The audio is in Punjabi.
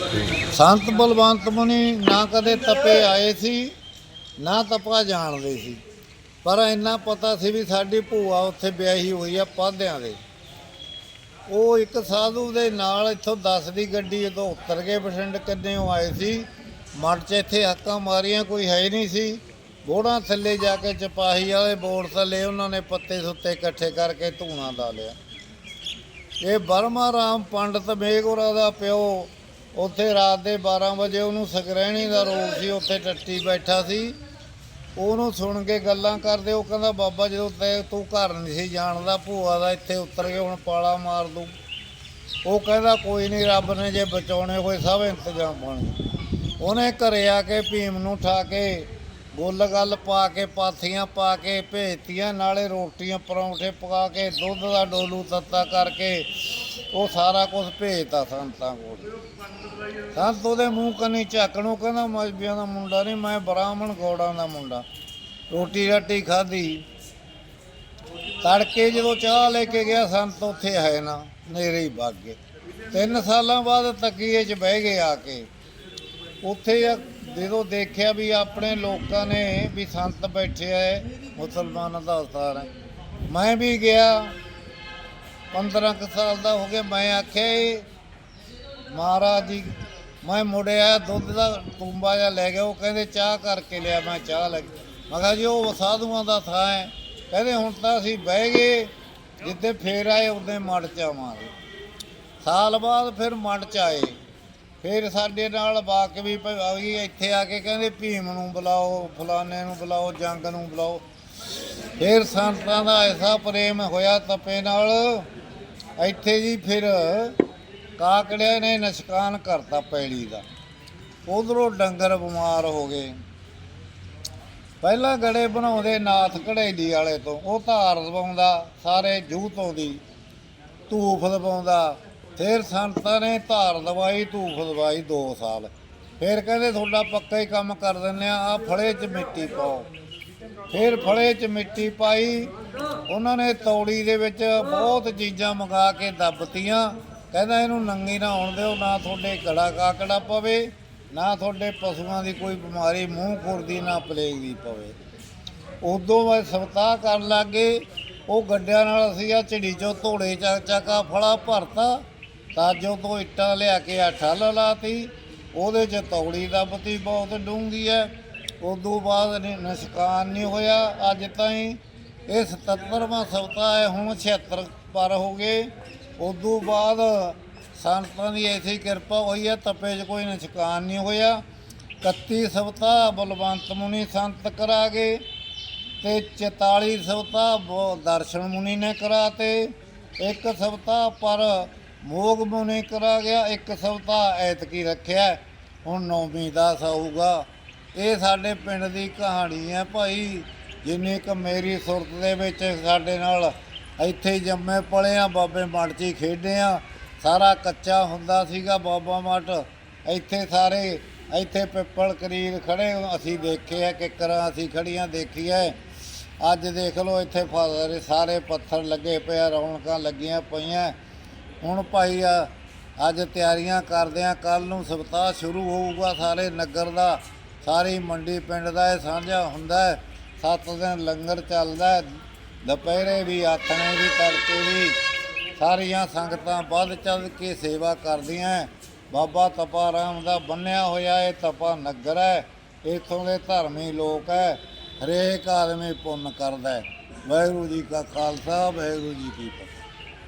ਸੰਤ ਬਲਵੰਤ ਮੁਨੀ ਨਾ ਕਦੇ ਤਪੇ ਆਏ ਸੀ, ਨਾ ਤਪਾ ਜਾਣਦੇ ਸੀ। ਪਰ ਇੰਨਾ ਪਤਾ ਸੀ ਵੀ ਸਾਡੀ ਭੂਆ ਉੱਥੇ ਵਿਆਹੀ ਹੋਈ ਆ ਪਾਧਿਆਂ ਦੇ। ਉਹ ਇੱਕ ਸਾਧੂ ਦੇ ਨਾਲ ਇੱਥੋਂ 10 ਦੀ ਗੱਡੀ ਜਦੋਂ ਉਤਰ ਗਏ ਬਠਿੰਡ ਕੰਨੇੋਂ ਆਏ ਸੀ ਮਨ 'ਚ ਇੱਥੇ ਹੱਕਾਂ ਮਾਰੀਆਂ ਕੋਈ ਹੈ ਹੀ ਨਹੀਂ ਸੀ। ਬੋੜਾਂ ਥੱਲੇ ਜਾ ਕੇ ਚਪਾਹੀ ਵਾਲੇ ਬੋਰਡ ਥੱਲੇ ਉਹਨਾਂ ਨੇ ਪੱਤੇ ਸੁੱਤੇ ਇਕੱਠੇ ਕਰਕੇ ਧੂਣਾ ਲਾ ਲਿਆ। ਇਹ ਬਰਮਾ ਰਾਮ ਪੰਡਤ ਮੇਗੋਰਾ ਦਾ ਪਿਓ ਉੱਥੇ ਰਾਤ ਦੇ 12 ਵਜੇ ਉਹਨੂੰ ਸਕਰੈਣੀ ਦਾ ਰੋਗ ਸੀ, ਉੱਥੇ ਟੱਟੀ ਬੈਠਾ ਸੀ। ਉਹਨੂੰ ਸੁਣ ਕੇ ਗੱਲਾਂ ਕਰਦੇ, ਉਹ ਕਹਿੰਦਾ, ਬਾਬਾ, ਜਦੋਂ ਤੈ ਤੂੰ ਘਰ ਨਹੀਂ ਸੀ ਜਾਣਦਾ, ਭੂਆ ਦਾ ਇੱਥੇ ਉਤਰ ਕੇ ਹੁਣ ਪਾਲਾ ਮਾਰ ਦੂੰ ਉਹ ਕਹਿੰਦਾ, ਕੋਈ ਨਹੀਂ, ਰੱਬ ਨੇ ਜੇ ਬਚਾਉਣੇ ਹੋਏ ਸਭ ਇੰਤਜ਼ਾਮ ਬਣ ਉਹਨੇ ਘਰੇ ਆ ਕੇ ਭੀਮ ਨੂੰ ਠਾ ਕੇ ਗੁੱਲ ਗੱਲ ਪਾ ਕੇ, ਪਾਥੀਆਂ ਪਾ ਕੇ, ਭੇਜਤੀਆਂ, ਨਾਲੇ ਰੋਟੀਆਂ, ਪਰੌਂਠੇ ਪਕਾ ਕੇ, ਦੁੱਧ ਦਾ ਡੋਲੂ ਤੱਤਾ ਕਰਕੇ ਉਹ ਸਾਰਾ ਕੁਝ ਭੇਜਤਾ ਸੰਤਾਂ ਕੋਲ। ਸੰਤ ਉਹਦੇ ਮੂੰਹ ਕੰਨੀ ਝਾਕਣੋਂ ਕਹਿੰਦਾ ਮਜਬੀਆਂ ਦਾ ਮੁੰਡਾ ਨਹੀਂ, ਮੈਂ ਬ੍ਰਾਹਮਣ ਗੋੜਾਂ ਦਾ ਮੁੰਡਾ। ਰੋਟੀ ਰਾਟੀ ਖਾਧੀ। ਤੜਕੇ ਜਦੋਂ ਚਾਹ ਲੈ ਕੇ ਗਿਆ, ਸੰਤ ਉੱਥੇ ਹੈ ਨਾ, ਨੇਰੇ ਹੀ ਵਗ ਗਏ। ਤਿੰਨ ਸਾਲਾਂ ਬਾਅਦ ਤਕੀਏ 'ਚ ਬਹਿ ਗਏ ਆ ਕੇ। ਉੱਥੇ ਜਦੋਂ ਦੇਖਿਆ ਵੀ ਆਪਣੇ ਲੋਕਾਂ ਨੇ ਵੀ ਸੰਤ ਬੈਠੇ ਐ ਮੁਸਲਮਾਨਾਂ ਦਾ ਅਵਤਾਰ ਹੈ। ਮੈਂ ਵੀ ਗਿਆ। 15 ਕੁ ਸਾਲ ਦਾ ਹੋ ਗਿਆ, ਮੈਂ ਆਖਿਆ ਇਹ ਮਹਾਰਾਜ ਜੀ, ਮੈਂ ਮੁੜਿਆ ਦੁੱਧ ਦਾ ਤੁੰਬਾ ਜਿਹਾ ਲੈ ਗਿਆ, ਉਹ ਕਹਿੰਦੇ ਚਾਹ ਕਰਕੇ ਲਿਆ, ਮੈਂ ਚਾਹ ਲੱਗ ਮੈਂ ਕਿਹਾ ਜੀ, ਉਹ ਸਾਧੂਆਂ ਦਾ ਥਾਂ ਹੈ। ਕਹਿੰਦੇ ਹੁਣ ਤਾਂ ਅਸੀਂ ਬਹਿ ਗਏ ਜਿੱਦੇ ਫੇਰ ਆਏ ਉਹਦੇ ਮੜ ਚ ਆਵਾਂਗੇ ਸਾਲ ਬਾਅਦ ਫਿਰ ਮੜ ਚ ਆਏ। ਫਿਰ ਸਾਡੇ ਨਾਲ ਬਾਕ ਵੀ ਇੱਥੇ ਆ ਕੇ ਕਹਿੰਦੇ ਭੀਮ ਨੂੰ ਬੁਲਾਓ, ਫਲਾਣੇ ਨੂੰ ਬੁਲਾਓ, ਜੰਗ ਨੂੰ ਬੁਲਾਓ। ਫਿਰ ਸੰਤਾਂ ਦਾ ਐਸਾ ਪ੍ਰੇਮ ਹੋਇਆ ਤਪੇ ਨਾਲ ਇੱਥੇ ਜੀ ਫਿਰ ਕਾਕੜਿਆਂ ਨੇ ਨਸ਼ਕਾਨ ਕਰਤਾ ਪੈਲੀ ਦਾ। ਉਧਰੋਂ ਡੰਗਰ ਬਿਮਾਰ ਹੋ ਗਏ। ਪਹਿਲਾਂ ਗੜੇ ਬਣਾਉਂਦੇ ਨਾਥ ਘੜੇਲੀ ਵਾਲੇ ਤੋਂ, ਉਹ ਧਾਰ ਦਵਾਉਂਦਾ ਸਾਰੇ ਜੂ ਤੋਂ ਦੀ ਧੂਫ ਦਵਾਉਂਦਾ ਫਿਰ ਸੰਤਾਂ ਨੇ ਧਾਰ ਦਵਾਈ ਧੂਫ ਦਵਾਈ 2 ਸਾਲ। ਫਿਰ ਕਹਿੰਦੇ, ਤੁਹਾਡਾ ਪੱਕਾ ਹੀ ਕੰਮ ਕਰ ਦਿੰਦੇ ਆ ਆ ਫੜੇ 'ਚ ਮਿੱਟੀ ਪਾਓ। ਫਿਰ ਫੜੇ 'ਚ ਮਿੱਟੀ ਪਾਈ ਉਹਨਾਂ ਨੇ ਤੌੜੀ ਦੇ ਵਿੱਚ ਬਹੁਤ ਚੀਜ਼ਾਂ ਮੰਗਾ ਕੇ ਦੱਬਤੀਆਂ। ਕਹਿੰਦਾ ਇਹਨੂੰ ਨੰਗੀ ਨਾ ਹੋਣ ਦਿਓ, ਨਾ ਤੁਹਾਡੇ ਗੜਾ ਕਾਕੜਾ ਪਵੇ, ਨਾ ਤੁਹਾਡੇ ਪਸ਼ੂਆਂ ਦੀ ਕੋਈ ਬਿਮਾਰੀ ਮੂੰਹ ਖੁਰਦੀ, ਨਾ ਪਲੇਗ ਦੀ ਪਵੇ। ਉਦੋਂ ਬਾਅਦ ਸਵਤਾ ਕਰਨ ਲੱਗੇ ਉਹ ਗੱਡਿਆਂ ਨਾਲ ਅਸੀਂ ਆ ਝਿੜੀ ਚੋਂ ਧੋੜੇ ਚੱਕ ਚੱਕਾ ਫੜਾ ਭਰਤਾ ਤਾਂ ਜੋ ਤੋਂ ਇੱਟਾਂ ਲਿਆ ਕੇ ਆ ਠੱਲ ਲਾਤੀ। ਉਹਦੇ 'ਚ ਤੌੜੀ ਦੱਬਤੀ, ਬਹੁਤ ਡੂੰਗੀ ਹੈ। ਉਦੋਂ ਬਾਅਦ ਨੀ- ਨਿਸ਼ਕਾਨ ਨਹੀਂ ਹੋਇਆ। ਅੱਜ ਤਾਈਂ ਇਹ 77ਵਾਂ ਸਵਤਾ ਹੈ ਹੁਣ 76 ਪਰ ਹੋ ਗਏ। ਉਦੋਂ ਬਾਅਦ ਸੰਤਾਂ ਦੀ ਐਸੀ ਕਿਰਪਾ ਹੋਈ ਹੈ, ਤਪੇ 'ਚ ਕੋਈ ਨਿਸ਼ਕਾਨ ਨਹੀਂ ਹੋਇਆ। 31 ਸਵਤਾ ਬਲਵੰਤ ਮੁਨੀ ਸੰਤ ਕਰਾ ਗਏ ਤੇ 44 ਸਵਤਾ ਬੋ- ਦਰਸ਼ਨ ਮੁਨੀ ਨੇ ਕਰਾ ਤੇ। ਇੱਕ ਸਵਤਾ ਪਰ ਮੋਗ ਮੁਨੀ ਕਰਾ ਗਿਆ, ਇੱਕ ਸਵਤਾ ਐਤਕੀ ਰੱਖਿਆ। ਹੁਣ ਨੌਵੀਂ ਦਾ ਸੌਗਾ ਇਹ ਸਾਡੇ ਪਿੰਡ ਦੀ ਕਹਾਣੀ ਹੈ ਭਾਈ। ਜਿੰਨੀ ਕੁ ਮੇਰੀ ਸੁਰਤ ਦੇ ਵਿੱਚ ਸਾਡੇ ਨਾਲ ਇੱਥੇ ਜੰਮੇ ਪਲੇ ਆ, ਬਾਬੇ ਮੱਠ 'ਚ ਹੀ ਖੇਡੇ ਆ, ਸਾਰਾ ਕੱਚਾ ਹੁੰਦਾ ਸੀਗਾ ਬਾਬਾ ਮੱਠ। ਇੱਥੇ ਸਾਰੇ, ਇੱਥੇ ਪਿੱਪਲ ਕਰੀਰ ਖੜੇ ਅਸੀਂ ਦੇਖੇ ਆ ਕਿੱਕਰਾਂ ਅਸੀਂ ਖੜੀਆਂ ਦੇਖੀਆਂ। ਅੱਜ ਦੇਖ ਲਓ ਇੱਥੇ ਫਾਜ਼ਰੇ ਸਾਰੇ ਪੱਥਰ ਲੱਗੇ ਪਏ ਆ, ਰੌਣਕਾਂ ਲੱਗੀਆਂ ਪਈਆਂ। ਹੁਣ ਭਾਈ ਆ, ਅੱਜ ਤਿਆਰੀਆਂ ਕਰਦੇ ਆ ਕੱਲ ਨੂੰ ਸਪਤਾਹ ਸ਼ੁਰੂ ਹੋਊਗਾ ਸਾਰੇ ਨਗਰ ਦਾ, ਸਾਰੀ ਮੰਡੀ ਪਿੰਡ ਦਾ ਇਹ ਸਾਂਝਾ ਹੁੰਦਾ। ਹੈ ਸੱਤ ਦਿਨ ਲੰਗਰ ਚੱਲਦਾ ਦੁਪਹਿਰੇ ਵੀ, ਆਥਣੇ ਵੀ, ਤੜਕੇ ਵੀ। ਸਾਰੀਆਂ ਸੰਗਤਾਂ ਵੱਧ ਚੱਲ ਕੇ ਸੇਵਾ ਕਰਦੀਆਂ ਬਾਬਾ ਤਪਾ ਰਾਮ ਦਾ ਬੰਨਿਆ ਹੋਇਆ ਇਹ ਤਪਾ ਨਗਰ ਹੈ। ਇਥੋਂ ਦੇ ਧਰਮੀ ਲੋਕ ਹੈ। ਹਰੇਕ ਆਦਮੀ ਪੁੰਨ ਕਰਦਾ ਹੈ। ਵਾਹਿਗੁਰੂ ਜੀ ਕਾ ਖਾਲਸਾ, ਵਾਹਿਗੁਰੂ ਜੀ ਕੀ ਫਤਿਹ।